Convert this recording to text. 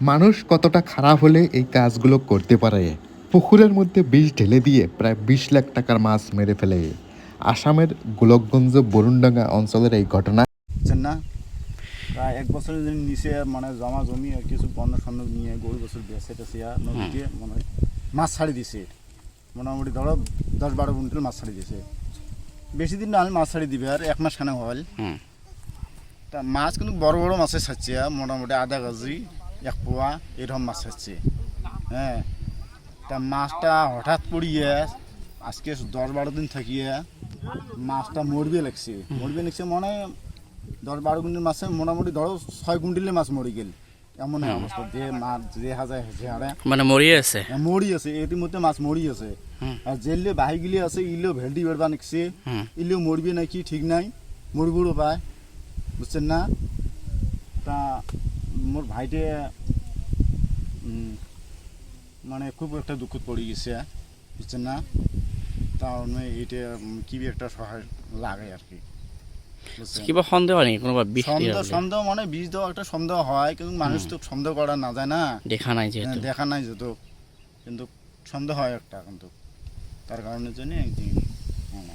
মানুষ কতটা খারাপ হলে এই কাজগুলো করতে পারে? পুকুরের মধ্যে বিষ ঢেলে দিয়ে প্রায় বিশ লাখ টাকার মাছ মেরে ফেলে। আসামের গোলকগঞ্জ বরুণডাঙ্গা অঞ্চলের এই ঘটনা না প্রায় এক বছরের নিচে মানে জমা জমি আর কিছু বন্ধ সন্ধ নিয়ে গরু বছর বেঁচে টেছে নদীতে মানে মাছ ছাড়ি দিছে মোটামুটি ধরো দশ বারো কুইন্টাল মাছ ছাড়ি দিছে বেশি দিন না আমি মাছ ছাড়ি দিবে আর এক মাস খানে হল। তা মাছ কিন্তু বড় বড় মাছের ছাড়ছে মোটামুটি আধা কেজি। এক পোয়া এরকম মাছ ছাড়ছে হ্যাঁ তা মাছটা হঠাৎ পড়িয়ে আজকে দশ বারো দিন থাকিয়ে মাছটা মরবে লাগছে। মরবে লাগছে মানে দশ বারো কুইন্টাল মাছে মোটামুটি ধরো ছয় কুইন্টালে মাছ মরে গেল। এমন অবস্থা যে মাছ যে হাজার যে হারে মানে মরিয়ে আছে? মরি আছে ইতিমধ্যে মাছ মরি আছে। আর জেলে বাহি গিলি আছে ইলেও ভেন্ডি বেড়বা হুম। ইলেও মরবি নাকি ঠিক নাই। মরবুড়ো পায় বুঝছেন না? তা মোর ভাইটে মানে খুব একটা দুঃখ পড়ে গেছে বুঝছেন না? তা মানে এটা কি একটা সহায় লাগে আর কি কিবা সন্দেহ কোনোবা বিষ সন্দেহ সন্দেহ মানে দেওয়া একটা সন্দেহ হয় কিন্তু মানুষ তো সন্দেহ করা না যায় না। দেখা নাই যেহেতু। হ্যাঁ, দেখা নাই কিন্তু সন্দেহ হয় একটা কিন্তু। তার কারণের জন্য একদিন মানে